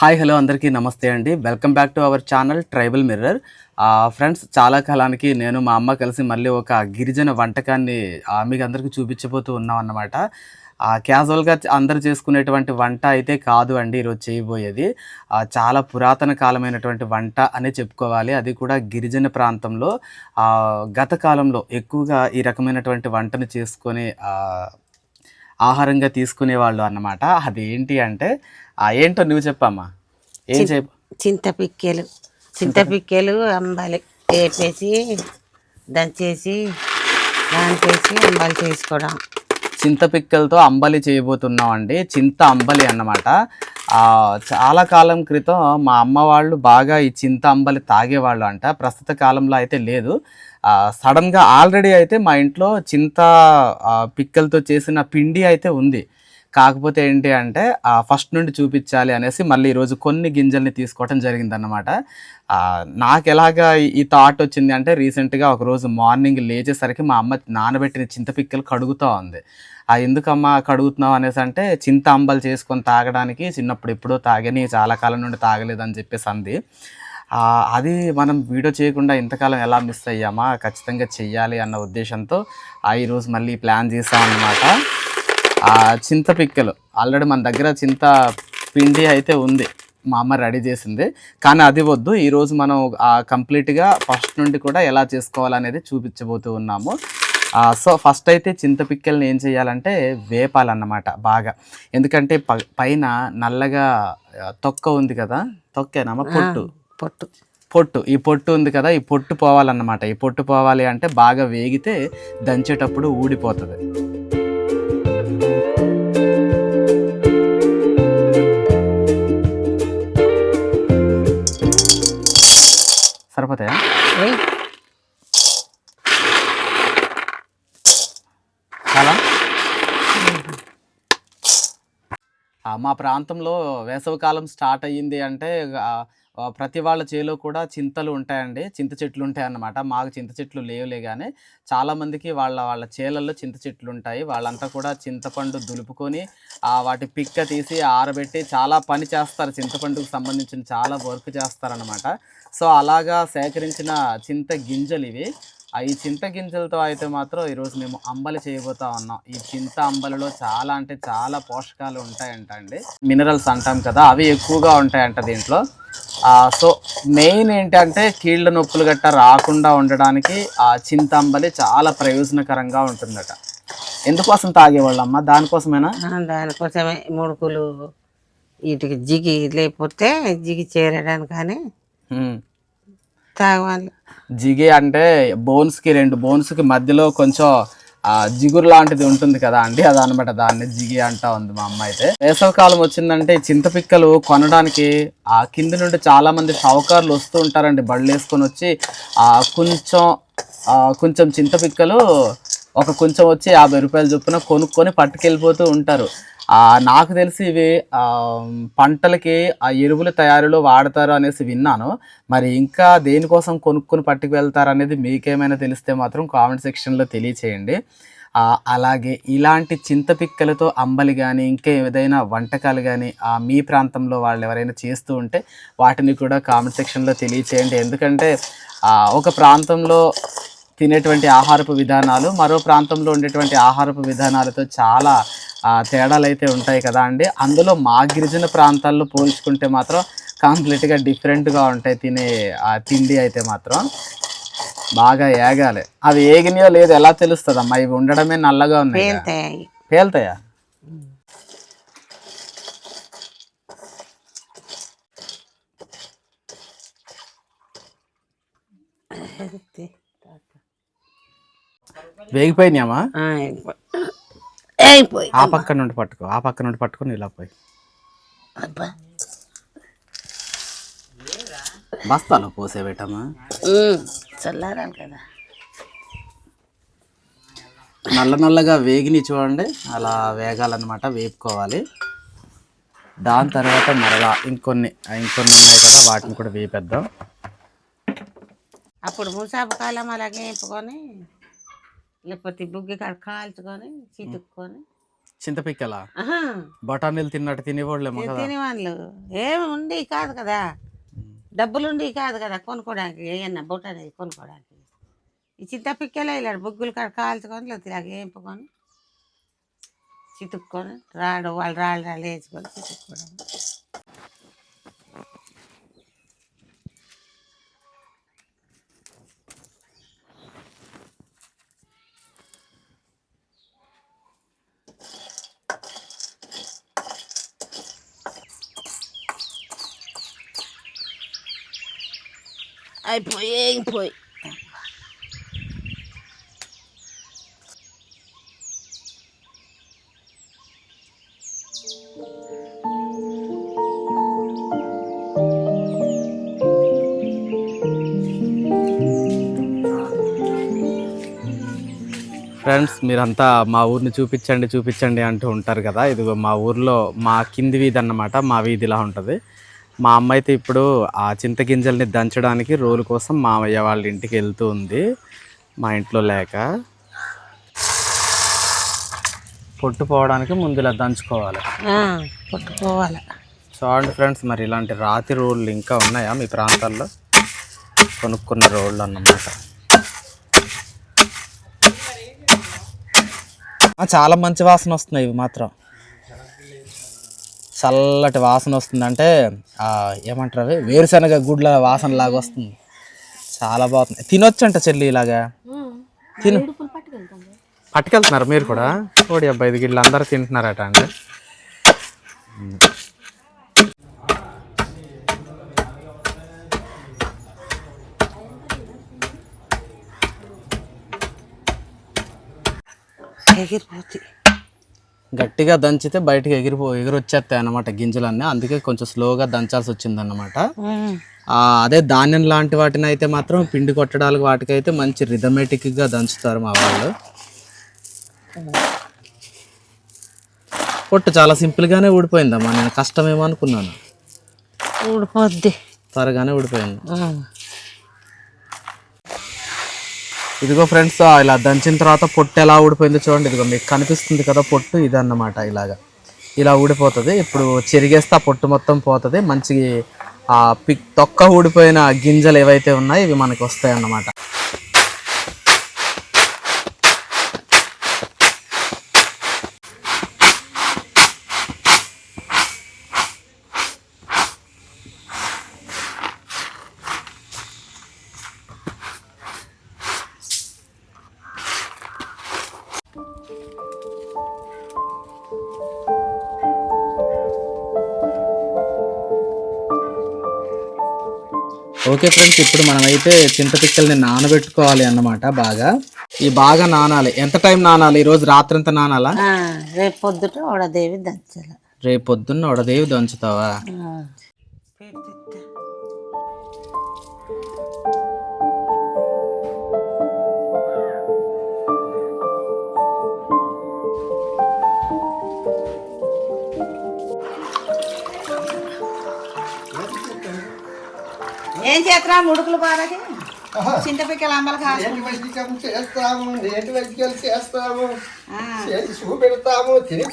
Hi hello అందరికీ నమస్తే అండి. Welcome back to our channel tribal mirror. Friends చాలా కాలానికి నేను మా అమ్మ కలిసి మళ్ళీ ఒక గిరిజన వంటకాన్ని మీకు అందరికీ చూపించబోతూ ఉన్నాం అన్నమాట. క్యాజువల్గా అందరూ చేసుకునేటువంటి వంట అయితే కాదు అండి ఈరోజు చేయబోయేది. చాలా పురాతన కాలమైనటువంటి వంట అనే చెప్పుకోవాలి. అది కూడా గిరిజన ప్రాంతంలో గత కాలంలో ఎక్కువగా ఈ రకమైనటువంటి వంటను చేసుకొని ఆహారంగా తీసుకునేవాళ్ళు అన్నమాట. అదేంటి అంటే ఆ, ఏంటో నువ్వు చెప్పమ్మా. ఏం చెప్ చింతపిక్కలు. చింతపిక్కలు అంబాలి. వేపేసి దంచేసి దానికేసి అంబాలి చేసుకోవడం. చింతపిక్కలతో అంబలి చేయబోతున్నాం అండి చింత అంబలి అన్నమాట. చాలా కాలం క్రితం మా అమ్మ వాళ్ళు బాగా ఈ చింత అంబలి తాగేవాళ్ళు అంట. ప్రస్తుత కాలంలో అయితే లేదు. సడన్గా ఆల్రెడీ అయితే మా ఇంట్లో చింత పిక్కలతో చేసిన పిండి అయితే ఉంది. కాకపోతే ఏంటి అంటే ఆ, ఫస్ట్ నుండి చూపించాలి అనేసి మళ్ళీ ఈరోజు కొన్ని గింజల్ని తీసుకోవటం జరిగిందన్నమాట. నాకు ఎలాగా ఈ- థాట్ వచ్చింది అంటే రీసెంట్గా ఒకరోజు మార్నింగ్ లేచేసరికి మా అమ్మ నానబెట్టిన చింతపిక్కలు కడుగుతూ ఉంది. ఆ ఎందుకమ్మా కడుగుతున్నావు అనేసి అంటే చింత అంబలు చేసుకొని తాగడానికి చిన్నప్పుడు ఎప్పుడో తాగని చాలా కాలం నుండి తాగలేదని చెప్పేసి అంది. అది మనం వీడియో చేయకుండా ఇంతకాలం ఎలా మిస్ అయ్యామా? ఖచ్చితంగా చెయ్యాలి అన్న ఉద్దేశంతో ఆ ఈరోజు మళ్ళీ ప్లాన్ చేసాం ఆ చింత పిక్కలు. ఆల్రెడీ మన దగ్గర చింత పిండి అయితే ఉంది. మా అమ్మ రెడీ చేసింది. కానీ అది వద్దు. ఈరోజు మనం కంప్లీట్గా ఫస్ట్ నుండి కూడా ఎలా చేసుకోవాలనేది చూపించబోతూ ఉన్నాము. సో ఫస్ట్ అయితే చింత పిక్కల్ని ఏం చేయాలంటే వేపాలన్నమాట బాగా. ఎందుకంటే ప పైన నల్లగా తొక్క ఉంది కదా. తొక్కేనమ్మా పొట్టు. పొట్టు. పొట్టు. ఈ పొట్టు ఉంది కదా. ఈ పొట్టు పోవాలన్నమాట. ఈ పొట్టు పోవాలి అంటే బాగా వేగితే దంచేటప్పుడు ఊడిపోతుంది. మా ప్రాంతంలో వేసవికాలం స్టార్ట్ అయ్యింది అంటే ప్రతి వాళ్ళ చేలో కూడా చింతలు ఉంటాయండి. చింత చెట్లు ఉంటాయి అన్నమాట. మాకు చింత చెట్లు లేవులే కానీ చాలామందికి వాళ్ళ వాళ్ళ చేలల్లో చింత చెట్లు ఉంటాయి. వాళ్ళంతా కూడా చింతపండు దులుపుకొని వాటి పిక్క తీసి ఆరబెట్టి చాలా పని చేస్తారు. చింతపండుకు సంబంధించిన చాలా వర్క్ చేస్తారనమాట సో అలాగా సేకరించిన చింత గింజలు ఇవి. ఈ చింత గింజలతో అయితే మాత్రం ఈరోజు మేము అంబలి చేయబోతా ఉన్నాం. ఈ చింత అంబలిలో చాలా అంటే చాలా పోషకాలు ఉంటాయంట అండి మినరల్స్ అంటాం కదా అవి ఎక్కువగా ఉంటాయంట దీంట్లో. ఆ, సో మెయిన్ ఏంటంటే కీళ్ళ నొప్పులు గట్ట రాకుండా ఉండడానికి ఆ చింత అంబలి చాలా ప్రయోజనకరంగా ఉంటుందట. ఎందుకోసం తాగేవాళ్ళమ్మ? దానికోసమేనా? దానికోసమే ముడుకులు వీటికి జిగి లేకపోతే జిగి చేరడానికి కానీ. తాగాలి జిగి అంటే బోన్స్కి రెండు బోన్స్కి మధ్యలో కొంచెం జిగురు లాంటిది ఉంటుంది కదా అండి అదనమాట దాన్ని జిగి అంటా ఉంది మా అమ్మ అయితే. వేసవికాలం వచ్చిందంటే చింతపిక్కలు కొనడానికి ఆ కింద నుండి చాలా మంది షావుకారులు వస్తూ ఉంటారండి బళ్ళు వేసుకొని వచ్చి ఆ కొంచెం కొంచెం చింతపిక్కలు ఒక కొంచెం వచ్చి యాభై రూపాయల చొప్పున కొనుక్కొని పట్టుకెళ్ళిపోతూ ఉంటారు. నాకు తెలిసి ఇవి పంటలకి ఆ ఎరువుల తయారీలో వాడతారు అనేసి విన్నాను. మరి ఇంకా దేనికోసం కొనుక్కొని పట్టుకు వెళ్తారు అనేది మీకేమైనా తెలిస్తే మాత్రం కామెంట్ సెక్షన్లో తెలియచేయండి. అలాగే ఇలాంటి చింతపిక్కలతో అంబలి కానీ ఇంకా ఏదైనా వంటకాలు కానీ మీ ప్రాంతంలో వాళ్ళు ఎవరైనా చేస్తూ ఉంటే వాటిని కూడా కామెంట్ సెక్షన్లో తెలియచేయండి. ఎందుకంటే ఒక ప్రాంతంలో తినేటువంటి ఆహారపు విధానాలు మరో ప్రాంతంలో ఉండేటువంటి ఆహారపు విధానాలతో చాలా తేడాలు అయితే ఉంటాయి కదా అండి. అందులో మా గిరిజన ప్రాంతాల్లో పోల్చుకుంటే మాత్రం కంప్లీట్గా డిఫరెంట్గా ఉంటాయి తినే ఆ తిండి అయితే మాత్రం. బాగా ఏగాలి. అవి ఏగినాయో లేదో ఎలా తెలుస్తుంది అమ్మా ఇవి ఉండడమే నల్లగా ఉన్నాయి కదా. పేలుతాయి. వేగిపోయినాయమ్మా? అయిపోయి. ఆ పక్క నుండి పట్టుకో ఆ పక్క నుండి పట్టుకొని ఇలా పోయి. అబ్బా. బస్తాలో పోసే పెట్టమ్మా. ఉమ్, చల్లారాలి కదా. నల్ల నల్లగా వేగిని చూడండి అలా వేగాలన్నమాట వేపుకోవాలి. దాని తర్వాత మరలా ఇంకొన్ని ఇంకొన్ని ఉన్నాయి కదా వాటిని కూడా వేపేద్దాం. అప్పుడు ముసాపు కాలం అలాగే వేపుకొని లేకపోతే బుగ్గి కాడ కాల్చుకొని చితుక్కొని. చింతపిక్కల? బఠానీలు తిన్నట్టు కదా? తినేవాళ్ళు? ఏమి ఉండి కాదు కదా. డబ్బులుండి కాదు కదా కొనుక్కోడానికి ఏమన్నా బొట్ట అనేది కొనుక్కోడానికి. ఈ చింత పిక్కలే ఇలా బొగ్గులు కాడ కాల్చుకొని లేకపోతే ఇలాగ వేపుకొని చితుక్కొని రాడు వాళ్ళు రాళ్ళు రాళ్ళు వేసుకొని చితుక్కోవడం. అయిపోయి అయిపోయి ఫ్రెండ్స్ మీరంతా మా ఊరిని చూపించండి చూపించండి అంటూ ఉంటారు కదా. ఇదిగో మా ఊర్లో మా కింది వీధి అన్నమాట. మా వీధిలా ఉంటుంది. మా అమ్మ అయితే ఇప్పుడు ఆ చింతగింజల్ని దంచడానికి రోలు కోసం మామయ్య వాళ్ళ ఇంటికి వెళ్తూ ఉంది. మా ఇంట్లో లేక. పొట్టు పోవడానికి ముందు ఇలా దంచుకోవాలి. పట్టుకోవాలి చూడండి ఫ్రెండ్స్ మరి ఇలాంటి రాతి రోళ్ళు ఇంకా ఉన్నాయా మీ ప్రాంతాల్లో? కొనుక్కున్న రోళ్ళు అన్నమాట. చాలా మంచి వాసన వస్తున్నాయి ఇవి మాత్రం. చల్లటి వాసన వస్తుంది అంటే ఆ, ఏమంటారు అవి? వేరుశనగ గుడ్ల వాసన లాగా వస్తుంది. చాలా బాగుంది. తినొచ్చు అంట చెల్లి ఇలాగా? తిను. పట్టుకెళ్తున్నారు మీరు కూడా? ఓడి అబ్బాయి ఇది వీళ్ళు అందరూ తింటున్నారట అండి. ఎగిరిపోతాయి గట్టిగా దంచితే బయటకు ఎగిరిపో ఎగిరొచ్చేస్తాయి అన్నమాట గింజలన్నీ. అందుకే కొంచెం స్లోగా దంచాల్సి వచ్చిందన్నమాట. ఆ, అదే ధాన్యం లాంటి వాటిని అయితే మాత్రం పిండి కొట్టడానికి వాటికైతే మంచి రిథమెటిక్గా దంచుతారు మా వాళ్ళు. పొట్టు చాలా సింపుల్గానే ఊడిపోయిందమ్మా. నేను కష్టమేమో అనుకున్నాను. ఊడిపోద్ది. త్వరగానే ఊడిపోయింది. ఇదిగో ఫ్రెండ్స్ ఇలా దంచిన తర్వాత పొట్టు ఎలా ఊడిపోయిందో చూడండి. ఇదిగో మీకు కనిపిస్తుంది కదా పొట్టు ఇదన్నమాట ఇలాగా. ఇలా ఊడిపోతుంది. ఇప్పుడు చెరిగేస్తే ఆ పొట్టు మొత్తం పోతుంది. మంచి ఆ పిక్ తొక్క ఊడిపోయిన గింజలు ఏవైతే ఉన్నాయో ఇవి మనకు వస్తాయి అన్నమాట ఓకే ఫ్రెండ్స్ ఇప్పుడు మనమైతే చింతపిక్కల్ని నానబెట్టుకోవాలి అన్నమాట బాగా. ఈ బాగా నానాలి. ఎంత టైం నానాలి? ఈరోజు రాత్రంతా నానాలా? రేపు పొద్దుట వడదేవి దంచాలి. రేపు పొద్దున్న వడదేవి దంచుతావా? ఏం చేతరా ముడుకులు బారకి చింతపిక్కల వైద్యం చేస్తాము నేటి వైద్యాలు చేస్తాము. చేసి చూపెడతాము తిని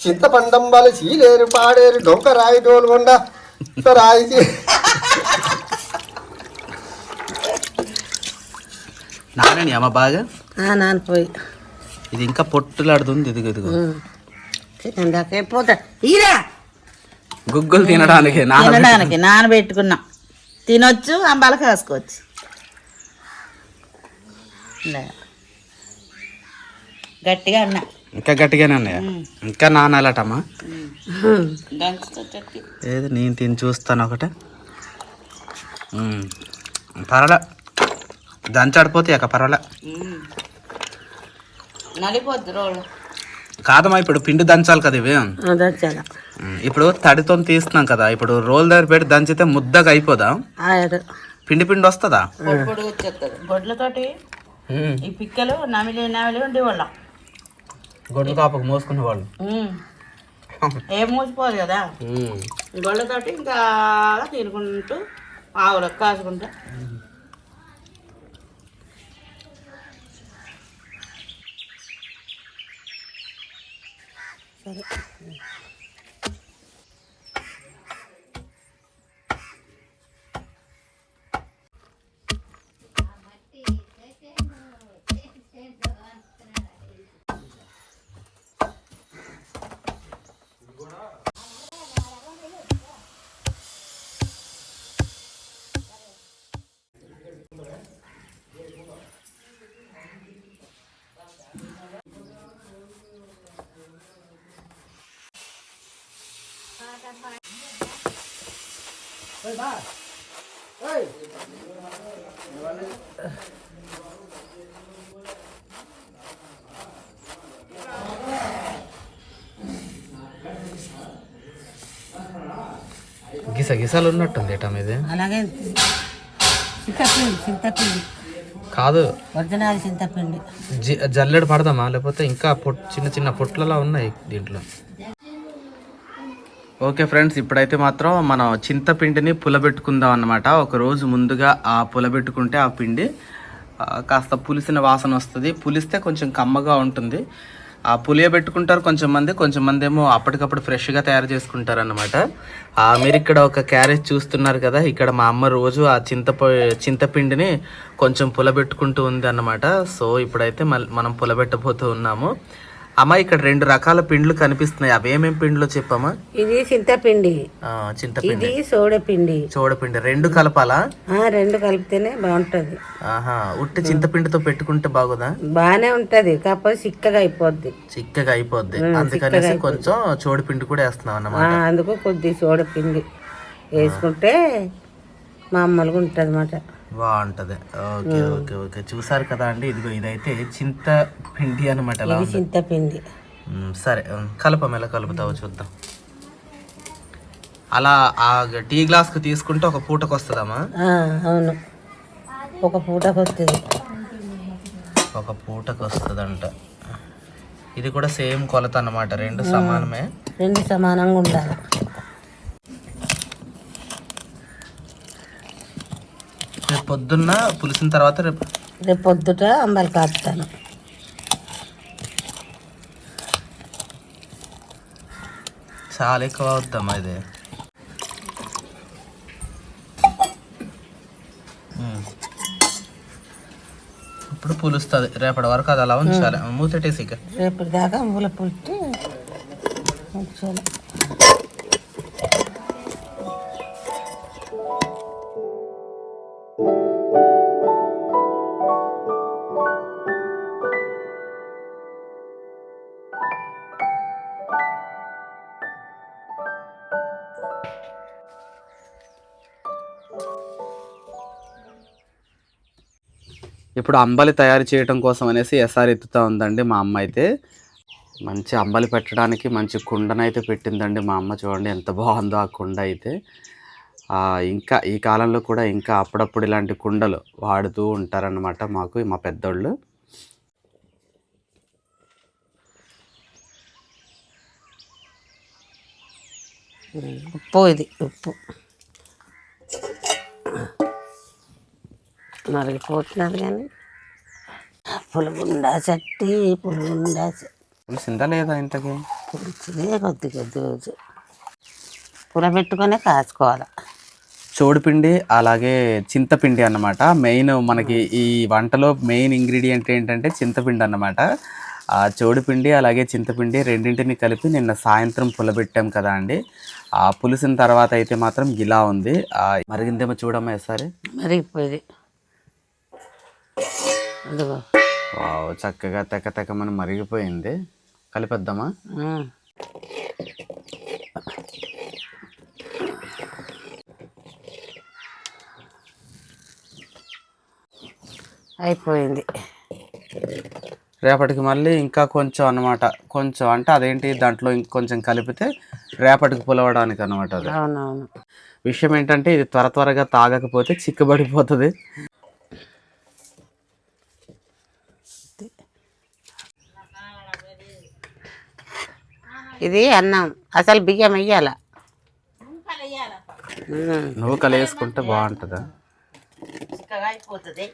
చింతపండంబాలు చీలేరు పాడేరు డొంక రాయి డోలు ఉండ రాయి నానని అమ్మ బాగా నానిపోయి ఇది ఇంకా పొట్టులాడుతుంది ఇదిగో ఇదిగో. తినందాక పోతా. ఈరా! గుగ్గులు తినడానికి తినడానికి నానబెట్టుకున్నాం. తినొచ్చు అంబాలు కాసుకోవచ్చు. గట్టిగా అన్నా. ఇంకా గట్టిగానే ఉన్నాయా? ఇంకా నానాలటమ్మా? ఏది? నేను తిని చూస్తాను ఒకటే. పర్వాలే. దంచాడిపోతే ఇక పర్వాలే. నలిపోద్దు రోళ్ళు. కాదమ్మా ఇప్పుడు పిండి దంచాలి కదా ఇవి. దంచాల. ఇప్పుడు తడితో తీస్తున్నాం కదా ఇప్పుడు రోల్ దగ్గర పెట్టి దంచితే ముద్దగా అయిపోదా? పిండి పిండి వస్తుందా? పొడి పొడి వచ్చేస్తుంది? గొడ్లతోటి ఈ పిక్కలు నమిలి నమిలి ఉండేవాళ్ళం. గొడ్డు కాపకు మోసుకునే వాళ్ళు. ఏం మూసిపోదు కదా. గొడ్లతోటి ఇంకా తినుకుంటూ ఆవులకు కాసుకుంటా సరే గిస గిసలు ఉన్నట్టుంది ఏటా మీది? అలాగే. చింతపిండి చింతపిండి. కాదు. ఒరిజినల్ చింతపిండి. జి- జల్లెడ పడదామా? లేకపోతే ఇంకా పొట్ చిన్న చిన్న పొట్లలా ఉన్నాయి దీంట్లో? ఓకే ఫ్రెండ్స్ ఇప్పుడైతే మాత్రం మనం చింతపిండిని పులబెట్టుకుందాం అన్నమాట. ఒక రోజు ముందుగా ఆ పులబెట్టుకుంటే ఆ పిండి కాస్త పులిసిన వాసన వస్తుంది. పులిస్తే కొంచెం కమ్మగా ఉంటుంది. ఆ పులియబెట్టుకుంటారు కొంచెం మంది కొంచెం మంది ఏమో అప్పటికప్పుడు ఫ్రెష్గా తయారు చేసుకుంటారు అనమాట మీరు ఇక్కడ ఒక క్యారేజ్ చూస్తున్నారు కదా ఇక్కడ మా అమ్మ రోజు ఆ చింతప చింతపిండిని కొంచెం పులబెట్టుకుంటూ ఉంది అన్నమాట. సో ఇప్పుడైతే మనం పులబెట్టబోతూ ఉన్నాము. అమ్మ ఇక్కడ రెండు రకాల పిండ్లు కనిపిస్తున్నాయి. అవి ఏమేం పిండ్లో చెప్పమ్మా? ఇది చింతపిండి. చింతపిండి. ఇది సోడపిండి. చూడపిండి రెండు కలపాలా? రెండు కలిపితేనే బాగుంటుంది. ఆహా ఉట్టి చింతపిండితో పెట్టుకుంటే బాగోదా? బాగానే ఉంటుంది కాకపోతే చిక్కగా అయిపోద్ది. చిక్కగా అయిపోద్ది. అందుకనేసి కొంచెం చోడిపిండి కూడా వేస్తున్నాం అన్నమాట. అందుకు కొద్ది సోడపిండి వేసుకుంటే మామూలుగా ఉంటుంది అన్నమాట బాగుంటది. Okay okay okay. చూసారు కదా అండి ఇదిగో ఇదైతే చింత పిండి అనమాట ఇది ఉంది చింతపిండి. సరే కలపం ఎలా కలుపుతావో చూద్దాం. అలా ఆ టీ గ్లాస్కి తీసుకుంటే ఒక పూటకు వస్తుందమ్మా? ఆ, అవును. ఒక పూటకు వస్తుంది. ఒక పూటకు వస్తుందంట. ఇది కూడా సేమ్ కొలత అన్నమాట రెండు సమానమే. రెండు సమానంగా ఉండాలి. పొద్దున్న పులిసిన తర్వాత రేపు రేపు పొద్దుట అంబలి కాపుతాను. చాలా ఎక్కువ అవుద్దమ్మా ఇది. ఇప్పుడు పులుస్తుంది. రేపటి వరకు అది అలా ఉంచాలి. మూతటేసి ఇక. రేపటి దాకా మూల పుట్టి ఉంచాలి. ఇప్పుడు అంబలి తయారు చేయడం కోసం అనేసి ఎస్ఆర్ ఎత్తుతా ఉందండి మా అమ్మ అయితే. మంచి అంబలి పెట్టడానికి మంచి కుండనైతే పెట్టిందండి మా అమ్మ చూడండి ఎంత బాగుందో ఆ కుండ అయితే. ఇంకా ఈ కాలంలో కూడా ఇంకా అప్పుడప్పుడు ఇలాంటి కుండలు వాడుతూ ఉంటారన్నమాట మాకు మా పెద్దోళ్ళు. ఉప్పు ఇది ఉప్పు. మరిగిపోతున్నది కానీ. పులుగుండా చట్టి పులుగుండా పులిసిందా లేదా ఇంతకీ? కొద్ది కొద్ది రోజు. పులబెట్టుకొనే కాచుకోవాలి. చోడుపిండి అలాగే చింతపిండి అన్నమాట. మెయిన్ మనకి ఈ వంటలో మెయిన్ ఇంగ్రీడియంట్ ఏంటంటే చింతపిండి అన్నమాట. ఆ చోడుపిండి అలాగే చింతపిండి రెండింటిని కలిపి నిన్న సాయంత్రం పులబెట్టాం కదా అండి. ఆ పులిసిన తర్వాత అయితే మాత్రం ఇలా ఉంది. ఆ మరిగిందేమో చూడమ్మా ఒకసారి మరిగిపోయింది. వావ్, చక్కగా తెక్క తెక్కమని మరిగిపోయింది. కలిపేద్దామా. అయిపోయింది. రేపటికి మళ్ళీ ఇంకా కొంచెం అన్నమాట. కొంచెం అంటే అదేంటి దాంట్లో ఇంకొంచెం కలిపితే రేపటికి పులవడానికి అనమాట అది విషయం ఏంటంటే ఇది త్వర త్వరగా తాగకపోతే చిక్కబడిపోతుంది. ఇది అన్నం. అసలు బియ్యం వెయ్యాల? నువ్వు కలిగేసుకుంటే బాగుంటుందా? చిక్కగా అయిపోతుంది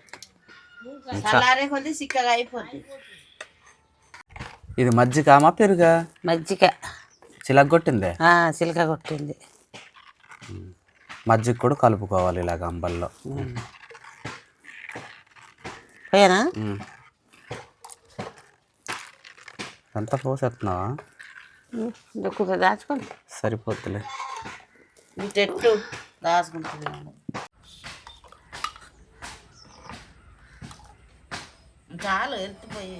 చల్లారే కొద్ది చిక్కగా అయిపోతుంది ఇది మజ్జిగమా పెరుగా? మజ్జిగ. చిలగొట్టిందే ఆ, చిలక కొట్టింది మజ్జిగ కూడా కలుపుకోవాలి ఇలాగ అంబల్లో. పోయానా. ఎంత పోసేస్తున్నావా? దొక్కుతా దాచుకోండి. సరిపోతులే. ఈ చెట్టు దాచుకుంటుంది చాలు ఎత్తిపోయి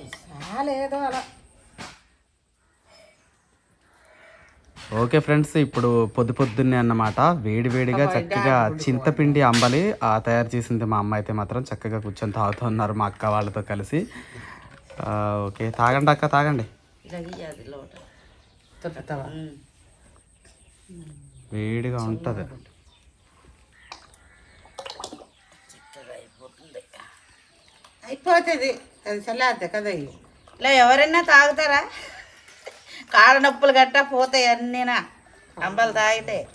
లేదో అలా. ఓకే ఫ్రెండ్స్ ఇప్పుడు పొద్దు పొద్దున్నే అన్నమాట. వేడి వేడిగా చక్కగా చింతపిండి అంబలి ఆ తయారు చేసింది మా అమ్మ అయితే మాత్రం చక్కగా కూర్చొని తాగుతూ ఉన్నారు మా అక్క వాళ్ళతో కలిసి. ఆ, ఓకే తాగండి అక్క తాగండి. వేడిగా ఉంటుంది. అయిపోతుంది. అది చల్లారితే కదా. ఇలా ఎవరైనా తాగుతారా? కాళ్ళ నొప్పులు గట్టా పోతాయి అన్నీనా. అంబలు తాగితే.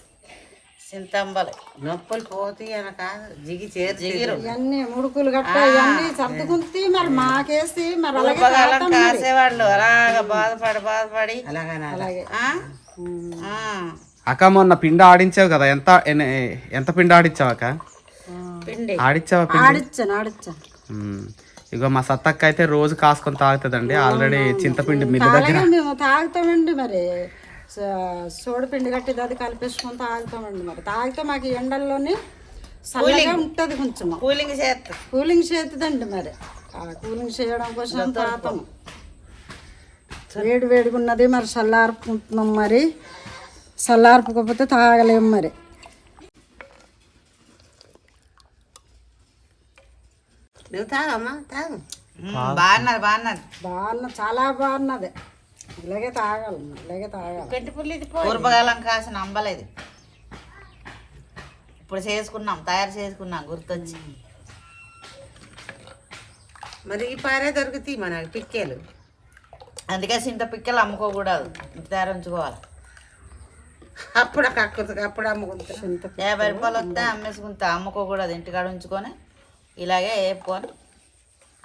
చింతంబలు. నొప్పులు పోతాయి అని కాదు జిగి చేరు జిగిరు. ఇవన్నీ ముడుకులు గట్ట ఇవన్నీ సర్దుకుంటే మరి మాకేసి మరి ఉపకాలం కాసేవాళ్ళు. అలాగ బాధపడి బాధపడి. అలాగే ఆ? ఆ. అక్క మొన్న పిండి ఆడించావు కదా ఎంత ఎంత పిండి ఆడించావు అక్క? పిండి. ఆడించావా. ఇగో మా సత్తక్క అయితే రోజు కాసుకొని తాగుతుందండి ఆల్రెడీ చింతపిండి మిల్లు దగ్గర. మేము తాగుతామండి మరి. స- సోడిపిండి గట్టి అది కలిపేసుకొని తాగుతామండి మరి. తాగితే మాకు ఎండల్లోనే చల్లగా ఉంటుంది కొంచెం. కూలింగ్ చేస్తారు కూలింగ్ చేస్తుందండి మరి. ఆ కూలింగ్ చేయడం కోసం తాగుతాము వేడి వేడిగా ఉన్నది మరి చల్లార్పుకుంటున్నాం మరి. చల్లార్పుకపోతే తాగలేము మరి. నువ్వు తాగమ్మా తాగు. బాగున్నది బాగున్నది బాగున్న చాలా బాగున్నది. ఇలాగే తాగాలి ఇలాగే తాగాలి. పెంటి పుల్లి పూర్వకాలం కాసిన అంబలేదు. ఇప్పుడు చేసుకున్నాం తయారు చేసుకున్నాం గుర్తొచ్చి. మరి ఈ పారే దొరుకుతాయి మనకి పిక్కేలు. అందుకే చింత పిక్కలు అమ్ముకోకూడదు ఇంటి దగ్గర ఉంచుకోవాలి. అప్పుడు కక్కుతుంది అప్పుడు అమ్ముకుంటా. యాభై రూపాయలు వస్తే అమ్మేసుకుంటా అమ్ముకోకూడదు ఇంటికాడ ఉంచుకొని ఇలాగే వేపుకొని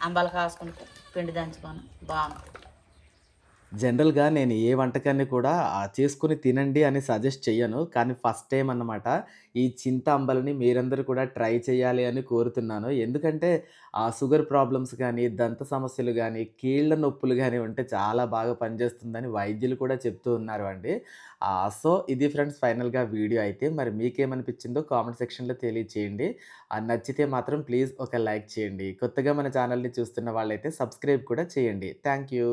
అంబలు కాసుకుంటే పిండి దంచుకొని బాగుంటుంది. జనరల్గా నేను ఏ వంటకాన్ని కూడా చేసుకుని తినండి అని సజెస్ట్ చేయను కానీ ఫస్ట్ టైం అన్నమాట ఈ చింత అంబలిని మీరందరూ కూడా ట్రై చేయాలి అని కోరుతున్నాను. ఎందుకంటే ఆ షుగర్ ప్రాబ్లమ్స్ కానీ దంత సమస్యలు కానీ కీళ్ళ నొప్పులు కానీ ఉంటే చాలా బాగా పనిచేస్తుందని వైద్యులు కూడా చెప్తూ ఉన్నారు అండి. సో ఇది ఫ్రెండ్స్ ఫైనల్గా వీడియో అయితే. మరి మీకేమనిపించిందో కామెంట్ సెక్షన్లో తెలియచేయండి. నచ్చితే మాత్రం ప్లీజ్ ఒక లైక్ చేయండి. కొత్తగా మన ఛానల్ని చూస్తున్న వాళ్ళైతే సబ్స్క్రైబ్ కూడా చేయండి. Thank you.